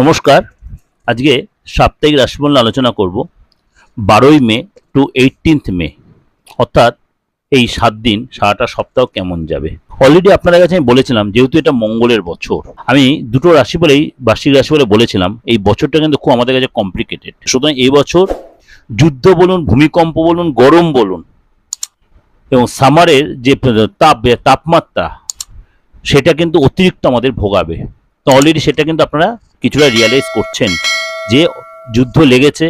নমস্কার। আজকে সাপ্তাহিক রাশিফল আলোচনা করব। বারোই মে টু এইটিনথ মে। অর্থাৎ এই সাত দিন, সারাটা সপ্তাহ কেমন যাবে? অলরেডি আপনাদের কাছে আমি বলেছিলাম, যেহেতু এটা মঙ্গলের বছর, আমি দুটো রাশি বলেই, বার্ষিক রাশি বলে বলেছিলাম, এই বছরটা কিন্তু খুব আমাদের কাছে কমপ্লিকেটেড সুতরাং এই বছর যুদ্ধ বলুন, ভূমিকম্প বলুন, গরম বলুন, এবং সামারের যে তাপ, তাপমাত্রা, সেটা কিন্তু অতিরিক্ত আমাদের ভোগাবে। তো অলরেডি সেটা কিন্তু আপনারা কিছুটা রিয়ালাইজ করছেন যে যুদ্ধ লেগেছে,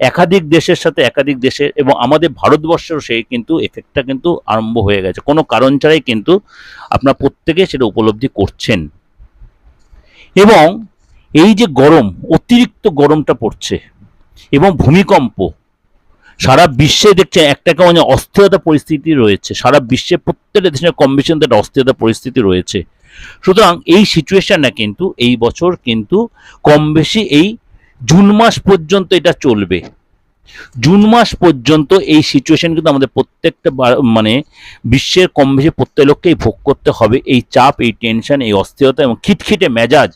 একাধিক দেশের সাথে একাধিক দেশের এবং আমাদের ভারতবর্ষেরও সেই কিন্তু এফেক্টটা কিন্তু আরম্ভ হয়ে গেছে। কোনো কারণ ছাড়াই কিন্তু আপনার প্রত্যেকে সেটা উপলব্ধি করছেন। এবং এই যে গরম, অতিরিক্ত গরমটা পড়ছে এবং ভূমিকম্প, সারা বিশ্বে দেখছে একটা কেমন অস্থিরতা পরিস্থিতি রয়েছে। সারা বিশ্বে প্রত্যেকটা দেশের কম বেশি একটা অস্থিরতা পরিস্থিতি রয়েছে। সুতরাং এই সিচুয়েশনটা কিন্তু, এই বছর কিন্তু কম বেশি এই জুন মাস পর্যন্ত এটা চলবে। জুন মাস পর্যন্ত এই সিচুয়েশন কিন্তু আমাদের প্রত্যেকটা মানে বিশ্বের কম বেশি প্রত্যেক লোককেই ভোগ করতে হবে। এই চাপ, এই টেনশন এই অস্থিরতা এবং খিটখিটে মেজাজ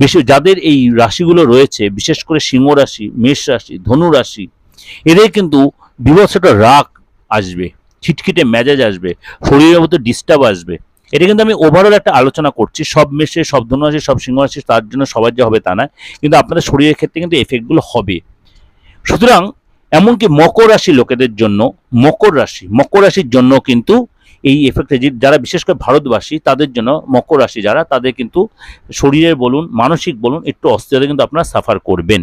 বেশি যাদের এই রাশিগুলো রয়েছে, বিশেষ করে সিংহ রাশি, মেষ রাশি, ধনু রাশি, এদের কিন্তু বিভৎস একটা রাগ আসবে, খিটখিটে মেজাজ আসবে, শরীরের মধ্যে ডিস্টার্ব আসবে। এটা কিন্তু আমি ওভারঅল একটা আলোচনা করছি। সব মেশে সব ধনু রাশি সব সিংহ রাশি তার জন্য সবার যে হবে তা না কিন্তু আপনাদের শরীরের ক্ষেত্রে কিন্তু এফেক্টগুলো হবে। সুতরাং এমনকি মকর রাশি লোকেদের জন্য, মকর রাশি, মকর রাশির জন্য কিন্তু এই এফেক্টে যারা বিশেষ করে ভারতবাসী, তাদের জন্য মকর রাশি যারা, তাদের কিন্তু শরীরের বলুন, মানসিক বলুন, একটু অস্থিরতা কিন্তু আপনারা সাফার করবেন।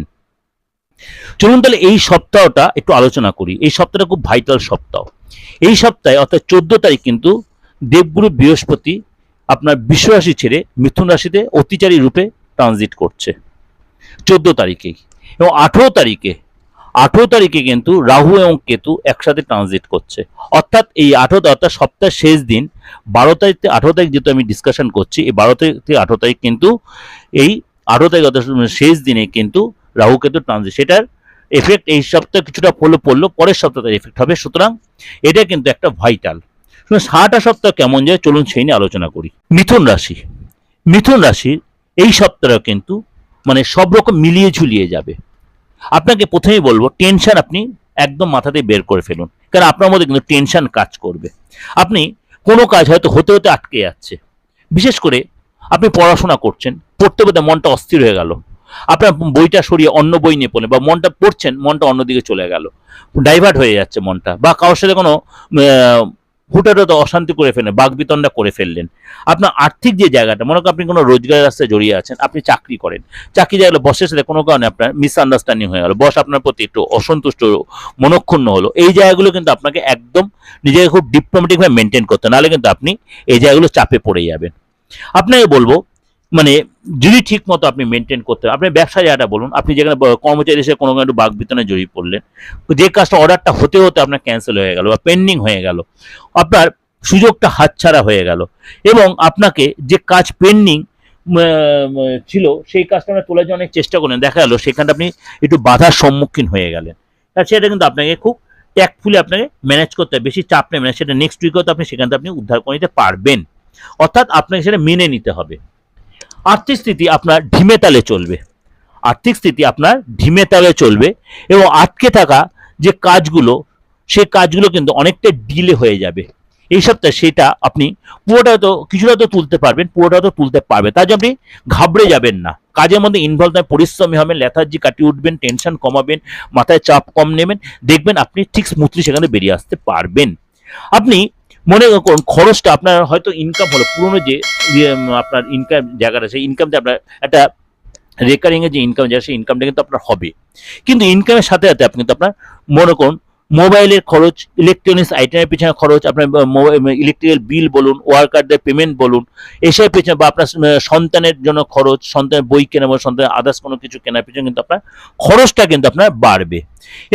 চলুন তাহলে এই সপ্তাহটা একটু আলোচনা করি। এই সপ্তাহটা খুব ভাইটাল সপ্তাহ। এই সপ্তাহে অর্থাৎ চোদ্দ তারিখ কিন্তু দেবগুরু বৃহস্পতি আপনার বিশ্ব রাশি ছেড়ে মিথুন রাশিতে অতিচারী রূপে ট্রানজিট করছে। চোদ্দ তারিখেই এবং আঠেরো তারিখে আঠেরো তারিখে কিন্তু রাহু এবং কেতু একসাথে ট্রানজিট করছে। অর্থাৎ এই আঠেরো অর্থাৎ সপ্তাহের শেষ দিন, বারো তারিখ থেকে আঠেরো তারিখ যেহেতু আমি ডিসকাশন করছি, এই বারো তারিখ থেকে আঠেরো তারিখ কিন্তু এই আঠেরো তারিখ, অর্থাৎ শেষ দিনে কিন্তু রাহু কেতু ট্রানজিট সেটার এফেক্ট এই সপ্তাহে কিছুটা পড়ল পড়ল, পরের সপ্তাহে এফেক্ট হবে। সুতরাং এটা কিন্তু একটা ভাইটাল সারাটা সপ্তাহ কেমন যায়? চলুন সেই নিয়ে আলোচনা করি। মিথুন রাশি। মিথুন রাশির এই সপ্তাহটা কিন্তু মানে সব রকম মিলিয়ে ঝুলিয়ে যাবে। আপনাকে প্রথমেই বলব টেনশন আপনি একদম মাথাতে বের করে ফেলুন। কারণ আপনার মধ্যে কিন্তু টেনশন কাজ করবে। আপনি কোনো কাজ হয়তো হতে হতে আটকে যাচ্ছে। বিশেষ করে আপনি পড়াশোনা করছেন, পড়তে পড়তে মনটা অস্থির হয়ে গেল। আপনার বইটা সরিয়ে অন্য বই নিয়ে পড়লেন বা মনটা পড়ছেন, মনটা অন্যদিকে চলে গেল। ডাইভার্ট হয়ে যাচ্ছে মনটা বা কারোর সাথে কোনো হুটারত অশান্তি করে ফেললেন, বাগবিতণ্ডা করে ফেললেন। আপনার আর্থিক যে জায়গাটা, মনে করেন আপনি কোনো রোজগারের রাস্তায় জড়িয়ে আছেন, আপনি চাকরি করেন। চাকরি জায়গায় বসের সাথে কোনো কারণে আপনার মিসআন্ডারস্ট্যান্ডিং হয়ে গেল। বস আপনার প্রতি একটু অসন্তুষ্ট, মনক্ষুণ্ণ হলো। এই জায়গাগুলো কিন্তু আপনাকে একদম নিজেকে খুব ডিপ্লোমেটিকভাবে মেনটেন করতে নাহলে কিন্তু আপনি এই জায়গাগুলো চাপে পড়ে যাবেন। আপনাকে বলব মানে যদি ঠিক মতো আপনি মেনটেন করতে আপনি ব্যবসা জায়গাটা বলুন, আপনি যেখানে কর্মচারী এসে কোনো একটু বাঘ বিতনে জড়িয়ে পড়লেন, যে কাজটা অর্ডারটা হতে হতে আপনার ক্যান্সেল হয়ে গেল বা পেন্ডিং হয়ে গেল, আপনার সুযোগটা হাতছাড়া হয়ে গেল, এবং আপনাকে যে কাজ পেন্ডিং ছিল, সেই কাজটা আপনি তোলার জন্য অনেক চেষ্টা করলেন, দেখা গেল সেখানটা আপনি একটু বাধার সম্মুখীন হয়ে গেলেন। সেটা কিন্তু আপনাকে খুব ট্যাক্টফুলি আপনাকে ম্যানেজ করতে হবে, বেশি চাপ নেবেন সেটা নেক্সট উইকেও তো আপনি সেখান থেকে আপনি উদ্ধার করে নিতে পারবেন। অর্থাৎ আপনাকে সেটা মেনে নিতে হবে। আর্থিক স্থিতি আপনার ঢিমে তালে চলবে। আর্থিক স্থিতি আপনার ঢিমে তালে চলবে এবং আটকে থাকা যে কাজগুলো, সেই কাজগুলো কিন্তু অনেকটা ডিলে হয়ে যাবে। এই সপ্তাহে সেটা আপনি পুরোটা তো কিছুটা তো তুলতে পারবেন, পুরোটা তো তুলতে পারবেন। তার জন্য আপনি ঘাবড়ে যাবেন না। কাজের মধ্যে ইনভলভ নয় পরিশ্রমী হবেন লেথার্জি কাটিয়ে উঠবেন টেনশন কমাবেন, মাথায় চাপ কম নেবেন। দেখবেন আপনি ঠিক স্মুথলি সেখানে বেরিয়ে আসতে পারবেন। আপনি মনে করুন, খরচটা আপনার হয়তো ইনকাম হলো, পুরনো যে আপনার ইনকাম জায়গাটা, সেই ইনকামটা আপনার, একটা রেকারিং এর যে ইনকাম জায়গা, সেই ইনকামটা কিন্তু আপনার হবে। কিন্তু ইনকামের সাথে সাথে আপনি কিন্তু আপনার, মনে করুন মোবাইলের খরচ ইলেকট্রনিক্স আইটেমের পিছনে খরচ, আপনার ইলেকট্রিক্যাল বিল বলুন ওয়ার্কারদের পেমেন্ট বলুন, এসবের পেছনে বা আপনার সন্তানের জন্য খরচ, সন্তানের বই কেনা বা সন্তানের আদার্স কোনো কিছু কেনার পিছনে কিন্তু আপনার খরচটা কিন্তু আপনার বাড়বে।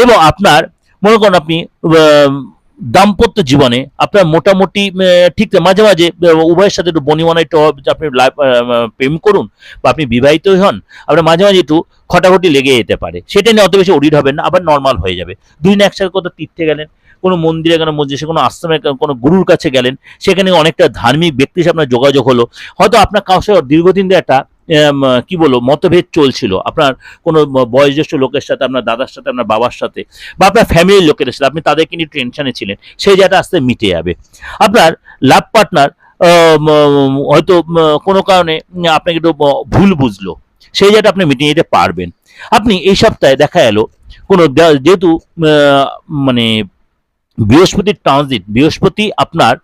এবং আপনার, মনে করুন আপনি দাম্পত্য জীবনে আপনার মোটামুটি ঠিক মাঝে মাঝে উভয়ের সাথে একটু বনিবনা, একটু আপনি প্রেম করুন বা আপনি বিবাহিতই হন, আপনার মাঝে মাঝে একটু খটাখটি লেগে যেতে পারে। সেটা নিয়ে অত বেশি অডিট হবেন না, আবার নর্মাল হয়ে যাবে। দুই না একসাথে কোথাও তীর্থে গেলেন, কোনো মন্দিরে গেলেন, মসজিদে, কোনো আশ্রমে কোনো গুরুর কাছে গেলেন, সেখানে অনেকটা ধার্মিক ব্যক্তির সাথে আপনার যোগাযোগ হলো। হয়তো আপনার সাথে দীর্ঘদিন একটা কি বলব, মতভেদ চলছিল। আপনার কোনো বয়োজ্যেষ্ঠ লোকের সাথে, আপনার দাদার সাথে, আপনার বাবার সাথে, বা আপনার ফ্যামিলির লোকের সাথে, আপনি তাদেরকে নিয়ে টেনশনে ছিলেন, সেই জায়গাটা আস্তে মিটে যাবে। আপনার লাভ পার্টনার হয়তো কোনো কারণে আপনাকে একটু ভুল বুঝলো, সেই জায়গাটা আপনি মিটিয়ে নিতে পারবেন। আপনি এই সপ্তাহে দেখা এলো, কোনো যেহেতু মানে বৃহস্পতির ট্রানজিট বৃহস্পতি আপনার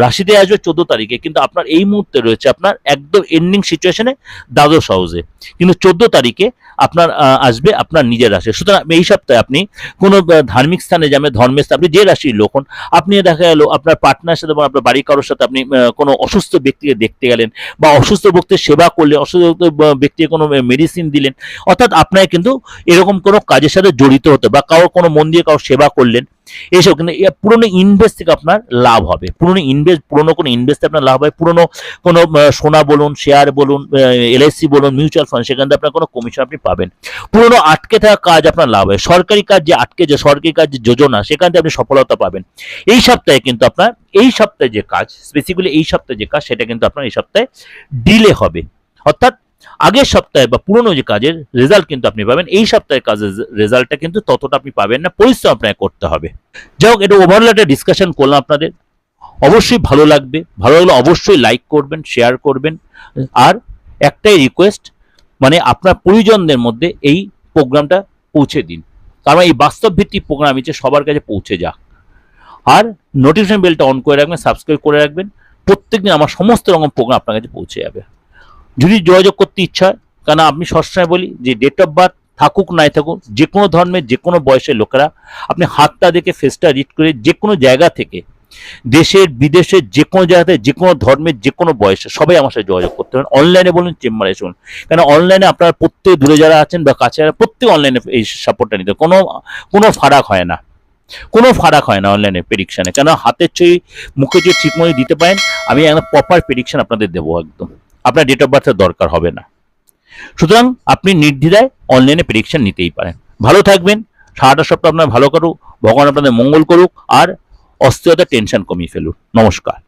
রাশিতে আসবে চোদ্দ তারিখে, কিন্তু আপনার এই মুহূর্তে রয়েছে আপনার একদম এন্ডিং সিচুয়েশনে দ্বাদশ হাউসে কিন্তু চোদ্দ তারিখে আপনার আসবে আপনার নিজের রাশি। সুতরাং এই সপ্তাহে আপনি কোনো ধার্মিক স্থানে যাবেন ধর্মের স্থানে আপনি যে রাশির লোক হন, আপনি দেখা গেল আপনার পার্টনার সাথে বা আপনার বাড়ির কারোর সাথে আপনি কোনো অসুস্থ ব্যক্তিকে দেখতে গেলেন বা অসুস্থ ব্যক্তির সেবা করলেন অসুস্থ ব্যক্তিকে কোনো মেডিসিন দিলেন অর্থাৎ আপনাকে কিন্তু এরকম কোনো কাজের সাথে জড়িত হতে বা কারোর কোনো মন দিয়ে কারোর সেবা করলেন এসব কিন্তু পুরনো ইনভেস্ট থেকে আপনার লাভ হবে। পুরনো ইনভেস্ট, পুরনো কোনো ইনভেস্ট আপনার লাভ হয় পুরনো কোনো সোনা বলুন শেয়ার বলুন এলআইসি বলুন মিউচুয়াল ফান্ড সেখান থেকে আপনার কোনো কমিশন আপনি পাবেন। পুরনো আটকে থাকা কাজ আপনার লাভ হয় সরকারি কাজ যে আটকে যে সরকারি কাজ যে যোজনা, সেখান থেকে আপনি সফলতা পাবেন। এই সপ্তাহে কিন্তু আপনার, এই সপ্তাহে যে কাজ স্পেসিফিক্যালি এই সপ্তাহে যে কাজ, সেটা কিন্তু আপনার এই সপ্তাহে ডিলে হবে। অর্থাৎ আগের সপ্তাহে বা পুরনো যে কাজের রেজাল্ট কিন্তু আপনি পাবেন, এই সপ্তাহের কাজের রেজাল্টটা কিন্তু ততটা আপনি পাবেন না, পরিশ্রম আপনাকে করতে হবে। যাই হোক, এটা ওভারঅল একটা ডিসকাশন করলাম আপনাদের। অবশ্যই ভালো লাগবে, ভালো লাগলে অবশ্যই লাইক করবেন শেয়ার করবেন। আর একটাই রিকোয়েস্ট মানে আপনার পরিজনদের মধ্যে এই প্রোগ্রামটা পৌঁছে দিন। কারণ এই বাস্তব ভিত্তিক প্রোগ্রাম হচ্ছে সবার কাছে পৌঁছে যাক। আর নোটিফিকেশন বেলটা অন করে রাখবেন সাবস্ক্রাইব করে রাখবেন। প্রত্যেকদিন আমার সমস্ত রকম প্রোগ্রাম আপনার কাছে পৌঁছে যাবে। যদি যোগাযোগ করতে ইচ্ছা হয় কারণ আমি সবসময় বলি যে ডেট অফ বার্থ থাকুক নাই থাকুক, যে কোনো ধর্মের, যে কোনো বয়সের লোকেরা আপনি হাতটা দেখে ফেসটা রিড করে যে কোনো জায়গা থেকে, দেশের, বিদেশের যে কোনো জায়গাতে, যে কোনো ধর্মের, যে কোনো বয়সে সবাই আমার সাথে যোগাযোগ করতে পারেন। অনলাইনে বলুন, চেম্বারে শুনুন। কেন অনলাইনে আপনার প্রত্যেক দূরে যারা আছেন বা কাছে যারা, প্রত্যেক অনলাইনে এই সাপোর্টটা নিতে কোনো কোনো ফারাক হয় না। কোনো ফারাক হয় না অনলাইনে প্রেডিকশানে কেন হাতের ছবি মুখে যে ঠিক মতো দিতে পারেন। আমি একটা প্রপার প্রেডিকশান আপনাদের দেবো একদম। আপনার ডেট অফ বার্থের দরকার হবে না। সুতরাং আপনি নির্দ্বিধায় অনলাইনে প্রেডিকশন নিতেই পারেন। ভালো থাকবেন, সারাটা সপ্তাহ আপনার ভালো করুক ভগবান আপনাদের মঙ্গল করুক, আর অস্থিরতা টেনশন কমিয়ে ফেলুন নমস্কার।